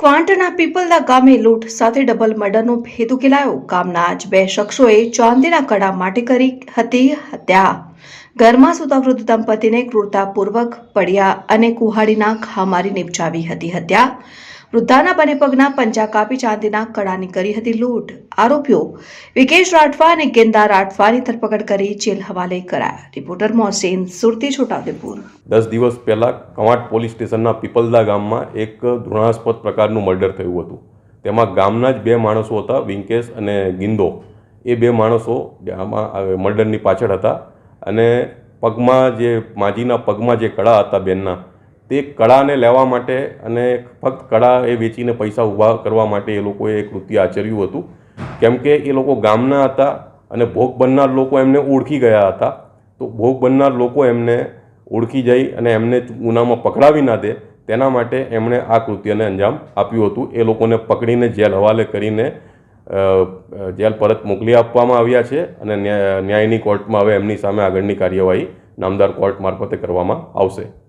ક્વાંટના પીપલદા ગામે લૂંટ સાથે ડબલ મર્ડરનો ભેદ ઉકેલાયો ગામના જ બે શખ્સોએ ચાંદીના કડા માટે કરી હતી હત્યા. ઘરમાં સુતા વૃદ્ધ દંપતીને ક્રૂરતાપૂર્વક પડ્યા અને કુહાડીના ઘા મારી નિપજાવી હતી હત્યા. વૃદ્ધાના બંને પગના પંજા કાપી ચાંદીના કડાની કરી હતી લૂંટ. આરોપીઓ વિકેશ રાઠવા અને ગેંદા રાઠવાની ધરપકડ કરી જેલ હવાલે કરાયા. રિપોર્ટર મોહસેન, સુરતી, છોટાઉદેપુર. દસ દિવસ પહેલાં કવાંટ પોલીસ સ્ટેશનના પીપલદા ગામમાં એક ધૃણાસ્પદ પ્રકારનું મર્ડર થયું હતું. તેમાં ગામના જ બે માણસો હતા, વિંકેશ અને ગિંદો. એ બે માણસો આમાં મર્ડરની પાછળ હતા અને પગમાં જે, માજીના પગમાં જે કળા હતા બેનના તે કળાને લેવા માટે અને ફક્ત કળા એ વેચીને પૈસા ઊભા કરવા માટે એ લોકોએ એ કૃત્ય આચર્યું હતું. કેમ કે એ લોકો ગામના હતા અને ભોગ બનનાર લોકો એમને ઓળખી ગયા હતા. તો ભોગ બનનાર લોકો એમને ઓળખી જઈ અને એમને ગુનામાં પકડાવી ના દે તેના માટે એમણે આ કૃત્યને અંજામ આપ્યું હતું. એ લોકોને પકડીને જેલ હવાલે કરીને જેલ પરત મોકલી આપવામાં આવ્યા છે અને ન્યાયની કોર્ટમાં હવે એમની સામે આગળની કાર્યવાહી નામદાર કોર્ટ મારફતે કરવામાં આવશે.